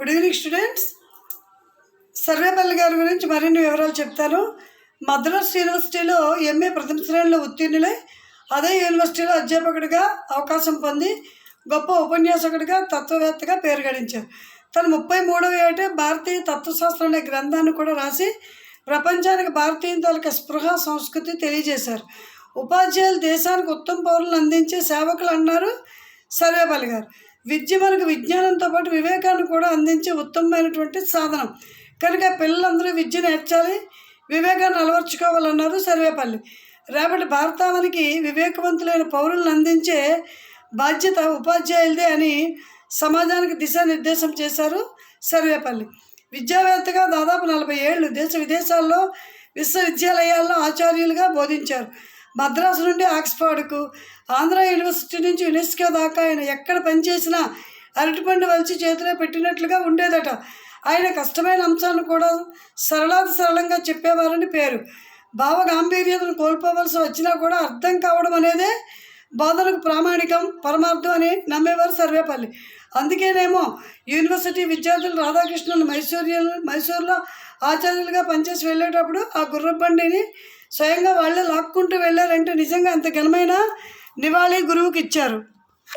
Good evening students Sarvepalli గారి గురించి మరిన్ని వివరాలు చెప్తాను. మద్రాస్ యూనివర్సిటీలో ఎంఏ ప్రథమ శ్రేణిలో ఉత్తీర్ణులై అదే యూనివర్సిటీలో అధ్యాపకుడిగా అవకాశం పొంది గొప్ప ఉపన్యాసకుడిగా తత్వవేత్తగా పేరు గడించారు. తను ముప్పై మూడవ ఏటే భారతీయ తత్వశాస్త్రం అనే గ్రంథాన్ని కూడా రాసి ప్రపంచానికి భారతీయుల తాలూకా స్పృహ సంస్కృతి తెలియజేశారు. ఉపాధ్యాయులు దేశానికి ఉత్తమ పౌరులను అందించే సేవకులు అన్నారు సర్వేపల్లి గారు. విద్య మనకు విజ్ఞానంతో పాటు వివేకాన్ని కూడా అందించే ఉత్తమమైనటువంటి సాధనం. కనుక పిల్లలందరూ విద్య నేర్చాలి వివేకాన్ని అలవర్చుకోవాలన్నారు సర్వేపల్లి. రేపటి భారతావనికి వివేకవంతులైన పౌరులను అందించే బాధ్యత ఉపాధ్యాయులదే అని సమాజానికి దిశానిర్దేశం చేశారు సర్వేపల్లి. విద్యావేత్తగా దాదాపు నలభై ఏళ్ళు దేశ విదేశాల్లో విశ్వవిద్యాలయాల్లో ఆచార్యులుగా బోధించారు. మద్రాసు నుండి ఆక్స్ఫర్డ్కు ఆంధ్ర యూనివర్సిటీ నుంచి యునెస్కో దాకా ఆయన ఎక్కడ పనిచేసినా అరటిపండు వలిచి చేతిలో పెట్టినట్లుగా ఉండేదట. ఆయన కష్టమైన అంశాలను కూడా సరళాది సరళంగా చెప్పేవారని పేరు. భావ గాంభీర్యతను కోల్పోవలసి వచ్చినా కూడా అర్థం కావడం అనేదే బోధనకు ప్రామాణికం పరమార్థం అని నమ్మేవారు సర్వేపల్లి. అందుకేనేమో యూనివర్సిటీ విద్యార్థులు రాధాకృష్ణన్ మైసూర్య మైసూర్లో ఆచార్యులుగా పనిచేసి వెళ్ళేటప్పుడు ఆ గుర్రబండిని స్వయంగా వాళ్ళే లాక్కుంటూ వెళ్ళారంటే నిజంగా అంత ఘనమైన నివాళి గురువుకి ఇచ్చారు